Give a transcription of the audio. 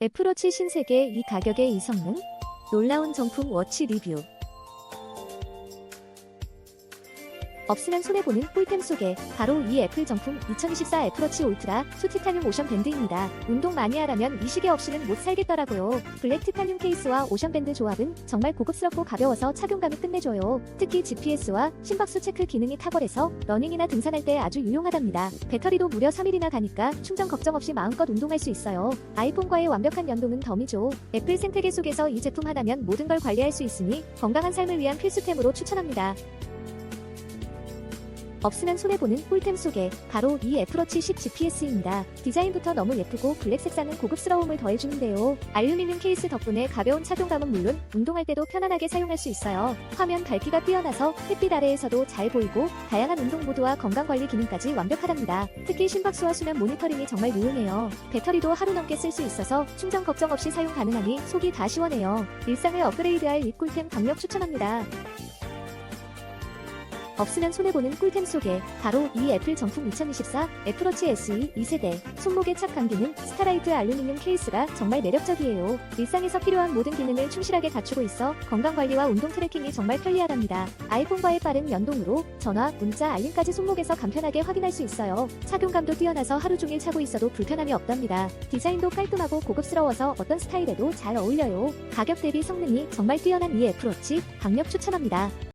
애플워치 신세계 이 가격에 이 성능? 놀라운 정품 워치 리뷰. 없으면 손해보는 꿀템 속에 바로 이 애플 정품 2024 애플워치 울트라 수 티타늄 오션 밴드입니다. 운동 많이 하라면 이 시계 없이는 못 살겠더라고요. 블랙 티타늄 케이스와 오션 밴드 조합은 정말 고급스럽고 가벼워서 착용감이 끝내줘요. 특히 GPS와 심박수 체크 기능이 탁월해서 러닝이나 등산할 때 아주 유용하답니다. 배터리도 무려 3일이나 가니까 충전 걱정 없이 마음껏 운동할 수 있어요. 아이폰과의 완벽한 연동은 덤이죠. 애플 생태계 속에서 이 제품 하나면 모든 걸 관리할 수 있으니 건강한 삶을 위한 필수템으로 추천합니다. 없으면 손해보는 꿀템 속에 바로 이 애플워치 10 GPS입니다. 디자인부터 너무 예쁘고 블랙 색상은 고급스러움을 더해주는데요. 알루미늄 케이스 덕분에 가벼운 착용감은 물론 운동할 때도 편안하게 사용할 수 있어요. 화면 밝기가 뛰어나서 햇빛 아래에서도 잘 보이고 다양한 운동 모드와 건강관리 기능까지 완벽하답니다. 특히 심박수와 수면 모니터링이 정말 유용해요. 배터리도 하루 넘게 쓸 수 있어서 충전 걱정 없이 사용 가능하니 속이 다 시원해요. 일상을 업그레이드할 이 꿀템 강력 추천합니다. 없으면 손해보는 꿀템 속에 바로 이 애플 정품 2024 애플워치 SE 2세대 손목에 착 감기는 스타라이트 알루미늄 케이스가 정말 매력적이에요. 일상에서 필요한 모든 기능을 충실하게 갖추고 있어 건강관리와 운동 트래킹이 정말 편리하답니다. 아이폰과의 빠른 연동으로 전화, 문자, 알림까지 손목에서 간편하게 확인할 수 있어요. 착용감도 뛰어나서 하루 종일 차고 있어도 불편함이 없답니다. 디자인도 깔끔하고 고급스러워서 어떤 스타일에도 잘 어울려요. 가격 대비 성능이 정말 뛰어난 이 애플워치 강력 추천합니다.